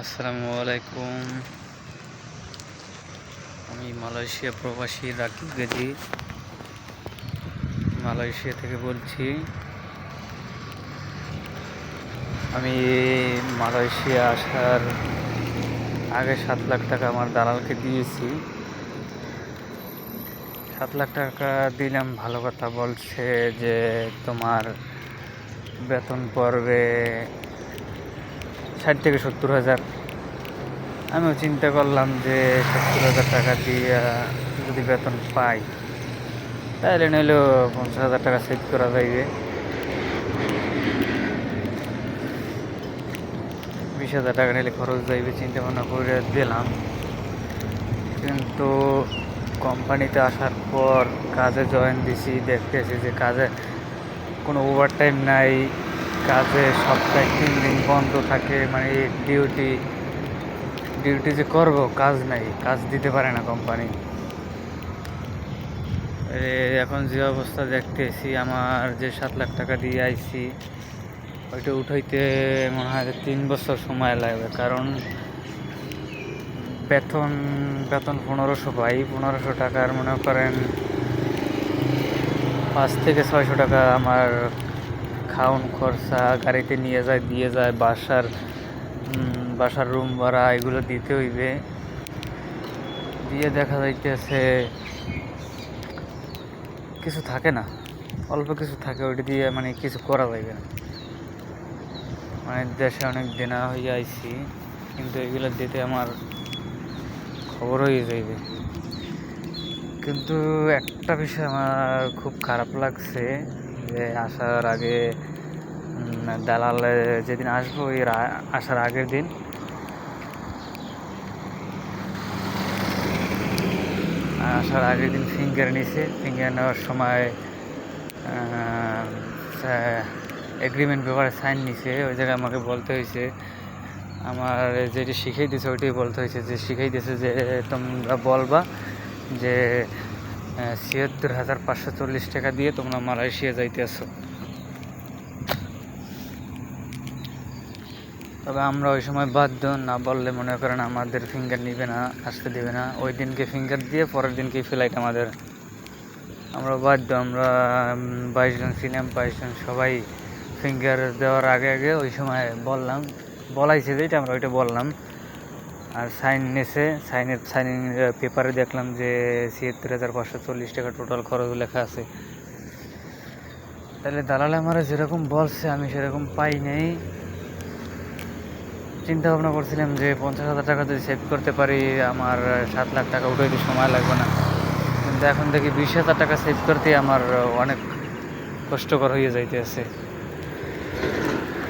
আসসালামু আলাইকুম। আমি মালয়েশিয়া প্রবাসী রাকিব গেজি। মালয়েশিয়া থেকে বলছি, আমি মালয়েশিয়া আসার আগে সাত লাখ টাকা আমার দালালকে দিয়েছি। সাত লাখ টাকা দিলাম, ভালো কথা বলছে যে তোমার বেতন পড়বে ষাট থেকে সত্তর হাজার। আমিও চিন্তা করলাম যে সত্তর হাজার টাকা দিয়ে যদি বেতন পাই, তাহলে নইলেও পঞ্চাশ হাজার টাকা সেভ করা যাইবে। বিশ হাজার টাকা নিলে খরচ যাইবে, চিন্তা ভাবনা করে দিলাম। কিন্তু কোম্পানিতে আসার পর কাজে জয়েন দিছি, দেখতেছি যে কাজে কোনো ওভার টাইম নাই। কাজে সপ্তাহে তিন দিন বন্ধ থাকে মানে ডিউটি ডিউটি যে করব, কাজ নাই, কাজ দিতে পারে না কোম্পানি এখন যে অবস্থা দেখতেছি, আমার যে সাত লাখ টাকা দিয়ে আইছি, ওইটা উঠাইতে মনে হয় তিন বছর সময় লাগবে, কারণ বেতন বেতন পনেরোশো পাই পনেরোশো টাকার মনে করেন পাঁচ থেকে ছয়শো টাকা আমার খাওন খরচা, গাড়িতে নিয়ে যায়, দিয়ে যায়, বাসার বাসার রুম ভাড়া, এগুলো দিতে হইবে। দিয়ে দেখা যাইতেছে কিছু থাকে না, অল্প কিছু থাকে, ওইটা দিয়ে মানে কিছু করা যাইবে না। মানে দেশে অনেক দেনা হয়ে আইছি, কিন্তু এগুলো দিতে আমার খবর হয়ে যাইবে। কিন্তু একটা বিষয় আমার খুব খারাপ লাগছে যে আসার আগে দালালে যেদিন আসব ওই আসার আগের দিন। আসার আগের দিন ফিঙ্গার নিছে। ফিঙ্গার নেওয়ার সময় এগ্রিমেন্ট পেপারে সাইন নিছে। ওই জায়গায় আমাকে বলতে হয়েছে আমার যেটি শিখিয়ে দিয়েছে ওইটাই বলতে হয়েছে যে শিখিয়ে দিয়েছে যে, তোমরা বলবা যে ছিয়াত্তর হাজার পাঁচশো চল্লিশ টাকা দিয়ে তোমরা মালয়েশিয়া যাইতে আসো তবে আমরা ওই সময় বাধ্য না বললে মনে করেন আমাদের ফিঙ্গার নিবে না, আসতে দেবে না। ওই দিনকে ফিঙ্গার দিয়ে পরের দিনকে ফ্লাইট আমাদের। আমরা বাধ্য, আমরা বাইশ জন ছিলাম বাইশ জন সবাই ফিঙ্গার দেওয়ার আগে আগে ওই সময় বললাম, বলাইছে যেটা আমরা ওইটা বললাম। আর সাইন নিয়েছে সাইনের সাইনিং পেপারে দেখলাম যে ছিয়াত্তর হাজার পাঁচশো চল্লিশ টাকা টোটাল খরচ লেখা আছে। তাহলে দালালে আমার যেরকম বলছে, আমি সেরকম পাই নাই। চিন্তা ভাবনা করছিলাম যে পঞ্চাশ হাজার টাকা যদি সেভ করতে পারি, আমার সাত লাখ টাকা উঠাইতে সময় লাগবে না। কিন্তু এখন দেখি বিশ হাজার টাকা সেভ করতে আমার অনেক কষ্টকর হয়ে যাইতেছে।